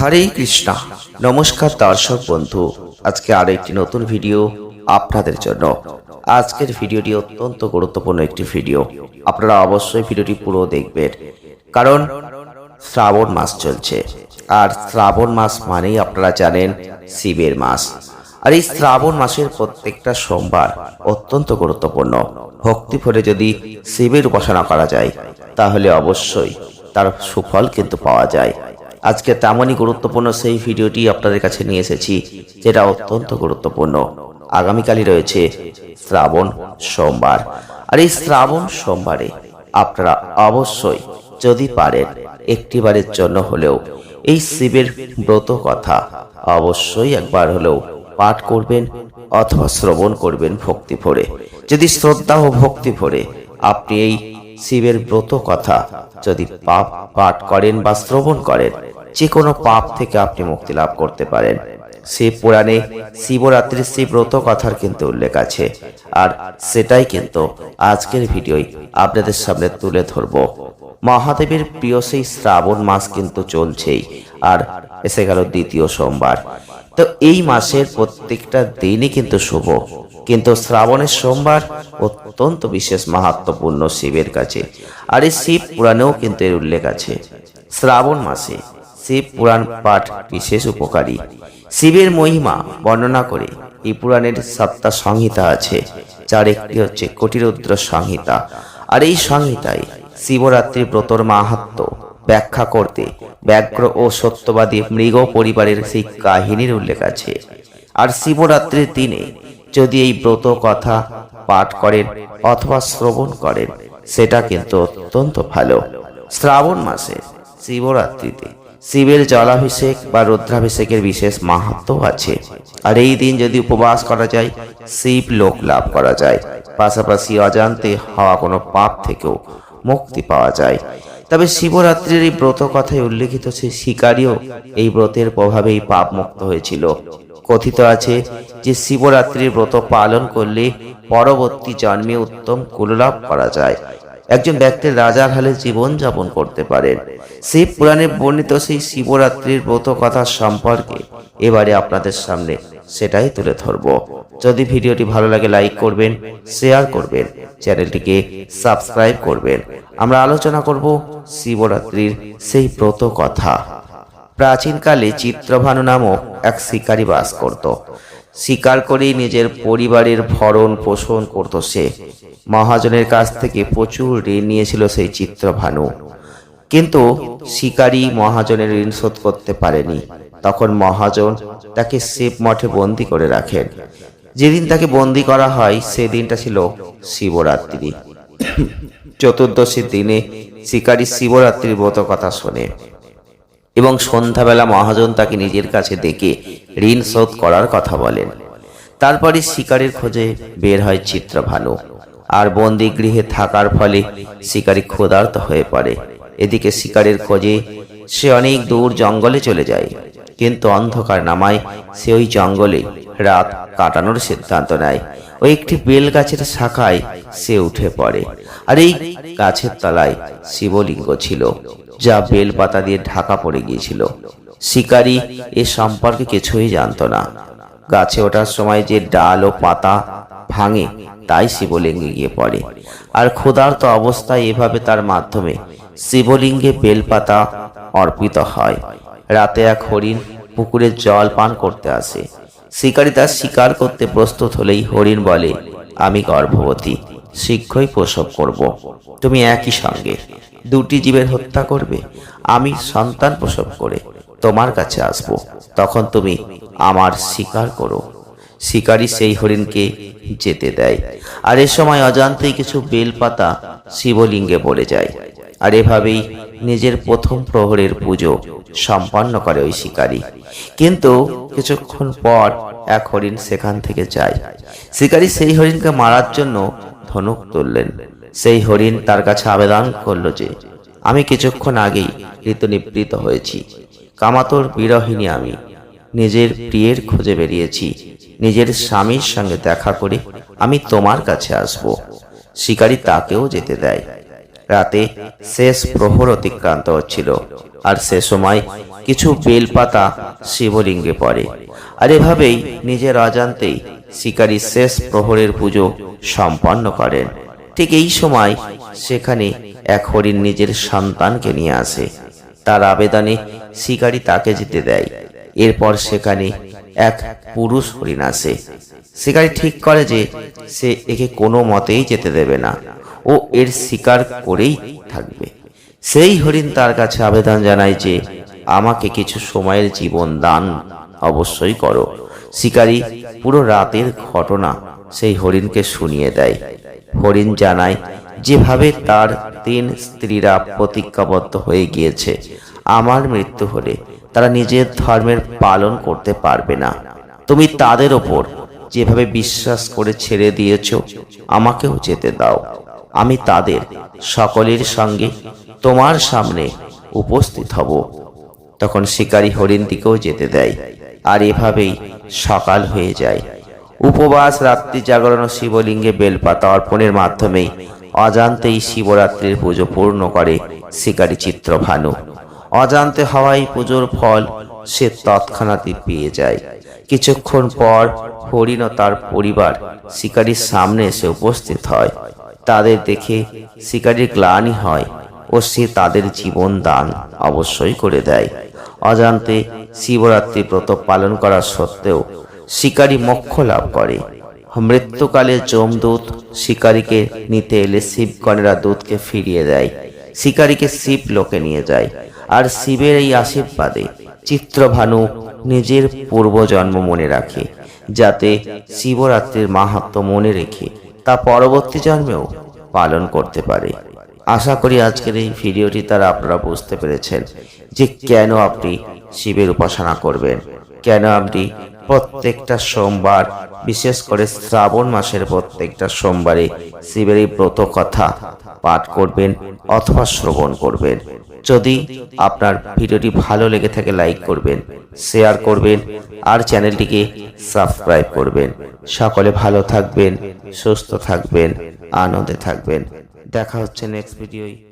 হরে কৃষ্ণা। নমস্কার দর্শক বন্ধু, আজকে আরও একটি নতুন ভিডিও আপনাদের জন্য। আজকের ভিডিওটি অত্যন্ত গুরুত্বপূর্ণ একটি ভিডিও। আপনারা অবশ্যই ভিডিওটি পুরো দেখবেন। কারণ শ্রাবণ মাস চলছে। আর শ্রাবণ মাস মানেই আপনারা জানেন শিবের মাস। আর এই শ্রাবণ মাসের প্রত্যেকটা সোমবার অত্যন্ত গুরুত্বপূর্ণ। ভক্তি ভরে যদি শিবের উপাসনা করা যায়, তাহলে অবশ্যই তার সুফল কিন্তু পাওয়া যায়। আজকে তেমনই গুরুত্বপূর্ণ সেই ভিডিওটি আপনাদের কাছে নিয়ে এসেছি, যেটা অত্যন্ত গুরুত্বপূর্ণ। আগামীকালই রয়েছে শ্রাবণ সোমবার। আর এই শ্রাবণ সোমবারে আপনারা অবশ্যই যদি পারেন, একটিবারের জন্য হলেও এই শিবের ব্রত কথা অবশ্যই একবার হলেও পাঠ করবেন অথবা শ্রবণ করবেন ভক্তি ভরে। যদি শ্রদ্ধা ও ভক্তি ভরে আপনি এই শিবের ব্রত কথা। যদি পাপ পাঠ করেন বা শ্রবণ করেন, যে কোনো পাপ থেকে আপনি মুক্তি লাভ করতে পারেন। শিব পুরাণে শিবরাত্রির সেই ব্রত কথার কিন্তু উল্লেখ আছে। আর সেটাই কিন্তু আজকের ভিডিওই আপনাদের সামনে তুলে ধরব। মহাদেবের প্রিয় সেই শ্রাবণ মাস কিন্তু চলছেই, আর এসে গেল দ্বিতীয় সোমবার। তো এই মাসের প্রত্যেকটা দিনই কিন্তু শুভ। কিন্তু শ্রাবণের সোমবার অত্যন্ত বিশেষ মাহাত্মপূর্ণ শিবের কাছে। আর এই শিব পুরাণেও কিন্তু এর উল্লেখ আছে। শ্রাবণ মাসে শিব পুরাণ পাঠ বিশেষ উপকারী। শিবের মহিমা বর্ণনা করে এই পুরাণের সাতটা সংহিতা আছে, যার একটি হচ্ছে কোটিরুদ্র সংহিতা। আর এই সংহিতায় শিবরাত্রি ব্রতর মাহাত্ম ব্যাখ্যা করতে ব্যাঘ্র ও সত্যবাদী মৃগ পরিবারের সেই কাহিনীর উল্লেখ আছে। আর শিবরাত্রির দিনে যদি এই ব্রত কথা পাঠ করেন অথবা শ্রবণ করেন, সেটা কিন্তু অত্যন্ত ভালো। শ্রাবণ মাসে, শিবরাত্রিতে, শিবের জলাভিষেক বা রুদ্রাভিষেকের বিশেষ মাহাত্ম আছে। আর এই দিন যদি উপবাস করা যায়, শিব লোক লাভ করা যায়। পাশাপাশি অজান্তে হওয়া কোনো পাপ থেকেও মুক্তি পাওয়া যায়। তবে শিবরাত্রির এই ব্রত কথায় উল্লেখিত সেই শিকারীও এই ব্রতের প্রভাবেই পাপ মুক্ত হয়েছিল। কথিত আছে যে শিবরাত্রির ব্রত পালন করলে পরবর্তী জন্মে উত্তম কুললাভ করা যায়। একজন ব্যক্তির রাজার হালে জীবন যাপন করতে পারেন। শিব পুরাণে বর্ণিত সেই শিবরাত্রির ব্রত কথা সম্পর্কে এবারে আপনাদের সামনে সেটাই তুলে ধরব। যদি ভিডিওটি ভালো লাগে লাইক করবেন, শেয়ার করবেন, চ্যানেলটিকে সাবস্ক্রাইব করবেন। আমরা আলোচনা করব শিবরাত্রির সেই ব্রত কথা। প্রাচীনকালে চিত্রভানু নামক এক শিকারী বাস করত। শিকার করেই নিজের পরিবারের ভরণ পোষণ করত সে। মহাজনের কাছ থেকে প্রচুর ঋণ নিয়েছিল সেই চিত্রভানু। কিন্তু শিকারী মহাজনের ঋণ শোধ করতে পারেনি। তখন মহাজন তাকে শিব মঠে বন্দি করে রাখেন। যেদিন তাকে বন্দি করা হয় সেদিনটা ছিল শিবরাত্রি। চতুর্দশীর দিনে শিকারী শিবরাত্রির ব্রত কথা শোনে। এবং সন্ধ্যাবেলা মহাজন তাকে নিজের কাছে ডেকে ঋণ শোধ করার কথা বলেন। তারপরে শিকারের খোঁজে বের হয় চিত্রভানু। আর বন্দি গৃহে থাকার ফলে শিকারী ক্ষুধার্ত হয়ে পড়ে। এদিকে শিকারের খোঁজে সে অনেক দূর জঙ্গলে চলে যায়। কিন্তু অন্ধকার নামায় সে ওই জঙ্গলে রাত কাটানোর সিদ্ধান্ত নেয়। ওই একটি বেল গাছের শাখায় সে উঠে পড়ে। আর এই গাছের তলায় শিবলিঙ্গ ছিল। যা বেল পাতা দিয়ে ঢাকা পড়ে গিয়েছিল। শিকারী এ সম্পর্কে কিছুই জানত না। গাছে ওঠার সময় যে ডাল ও পাতা ভাঙে, তাই শিবলিঙ্গে গিয়ে পড়ে। আর ক্ষুধার্ত অবস্থায় এভাবে তার মাধ্যমে শিবলিঙ্গে বেলপাতা অর্পিত হয়। রাতে এক হরিণ পুকুরে জল পান করতে আসে। শিকারী তার শিকার করতে প্রস্তুত হলেই হরিণ বলে, আমি গর্ভবতী, শীঘ্রই প্রসব করব। তুমি একই সঙ্গে। দুটি জীবের হত্যা করবে, আমি সন্তান প্রসব করে তোমার কাছে আসব, তখন তুমি আমার শিকার করো। শিকারী সেই হরিণকে যেতে দেয়। আর এ সময় অজান্তেই কিছু বেলপাতা শিবলিঙ্গে পড়ে যায়। আর এভাবেই নিজের প্রথম প্রহরের পুজো সম্পন্ন করে ওই শিকারী। কিন্তু কিছুক্ষণ পর এক হরিণ সেখান থেকে যায়। শিকারী সেই হরিণকে মারার জন্য ধনুক তুললেন। সেই হরিণ তার কাছে আবেদন করল যে, আমি কিছুক্ষণ আগেই ঋতু নিবৃত হয়েছি। কামাতর বিরহিনী আমি। নিজের প্রিয়ের খোঁজে বেরিয়েছি। নিজের স্বামীর সঙ্গে দেখা করে আমি তোমার কাছে আসব। শিকারী তাকেও যেতে দেয়। রাতে শেষ প্রহর অতিক্রান্ত হচ্ছিল। আর সে সময় কিছু বেলপাতা শিবলিঙ্গে পড়ে। আর এভাবেই নিজের অজান্তেই শিকারী শেষ প্রহরের পুজো সম্পন্ন করেন। ঠিক এই সময় সেখানে এক হরিণ নিজের সন্তানকে নিয়ে আসে। তার আবেদনে শিকারী তাকে যেতে দেয়। এরপর সেখানে এক পুরুষ হরিণ আসে। শিকারী ঠিক করে যে সে একে কোনো মতেই যেতে দেবে না ও এর শিকার করেই থাকবে। সেই হরিণ তার কাছে আবেদন জানায় যে আমাকে কিছু সময়ের জীবন দান অবশ্যই করো। শিকারী পুরো রাতের ঘটনা সেই হরিণকে শুনিয়ে দেয়। হরিণ জানায়, যেভাবে তার তিন স্ত্রীরা প্রতিজ্ঞাবদ্ধ হয়ে গিয়েছে, আমার মৃত্যু হলে তারা নিজের ধর্মের পালন করতে পারবে না। তুমি তাদের ওপর যেভাবে বিশ্বাস করে ছেড়ে দিয়েছ, আমাকেও যেতে দাও। আমি তাদের সকলের সঙ্গে তোমার সামনে উপস্থিত হব। তখন শিকারী হরিণ দিকেও যেতে দেয়, আর এভাবেই সকাল হয়ে যায়। উপবাস, রাত্রি জাগরণ ও শিবলিঙ্গে বেলপাতা অর্পণের মাধ্যমেই অজান্তেই শিবরাত্রির পুজো পূর্ণ করে শিকারী চিত্রভানু। অজান্তে হওয়াই পুজোর ফল সে তৎক্ষণাৎই পেয়ে যায়। কিছুক্ষণ পর হরিণ ও তার পরিবার শিকারীর সামনে এসে উপস্থিত হয়। তাদের দেখে শিকারীর গ্লানি হয় ও সে তাদের জীবন দান অবশ্যই করে দেয়। অজান্তে শিবরাত্রি ব্রত পালন করা সত্ত্বেও শিকারী মোক্ষ লাভ করে। মৃত্যুকালে যমদূত শিকারীকে নিতে এলে শিবগণেরা দূতকে ফিরিয়ে দেয়। শিকারীকে শিব লোকে নিয়ে যায়। আর শিবের এই আশীর্বাদে চিত্রভানু নিজের পূর্বজন্ম মনে রাখে, যাতে শিবরাত্রির মাহাত্ম মনে রেখে তা পরবর্তী জন্মেও পালন করতে পারে। আশা করি আজকের এই ভিডিওটি তারা আপনারা বুঝতে পেরেছেন যে কেন আপনি শিবের উপাসনা করবেন, কেন আপনি প্রত্যেকটা সোমবার, বিশেষ করে শ্রাবণ মাসের প্রত্যেকটা সোমবারে শিবের এই ব্রত কথা পাঠ করবেন অথবা শ্রবণ করবেন। যদি আপনার ভিডিওটি ভালো লেগে থাকে, লাইক করবেন, শেয়ার করবেন, আর চ্যানেলটিকে সাবস্ক্রাইব করবেন। সকলে ভালো থাকবেন, সুস্থ থাকবেন, আনন্দে থাকবেন। দেখা হচ্ছে নেক্সট ভিডিওয়